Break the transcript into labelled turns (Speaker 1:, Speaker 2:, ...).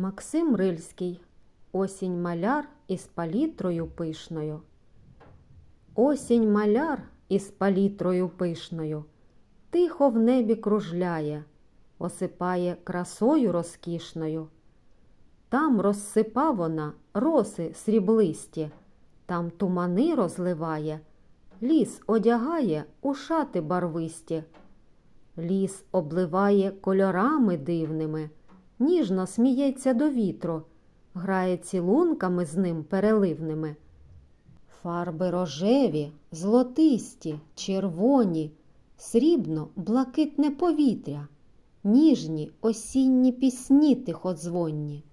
Speaker 1: Максим Рильський. Осінь маляр із палітрою пишною. Осінь маляр із палітрою пишною. Тихо в небі кружляє, осипає красою розкішною. Там розсипа вона роси сріблисті, там тумани розливає, ліс одягає у шати барвисті. Ліс обливає кольорами дивними, ніжно сміється до вітру, грає цілунками з ним переливними. Фарби рожеві, золотисті, червоні, срібно блакитне повітря, ніжні осінні пісні тиходзвонні.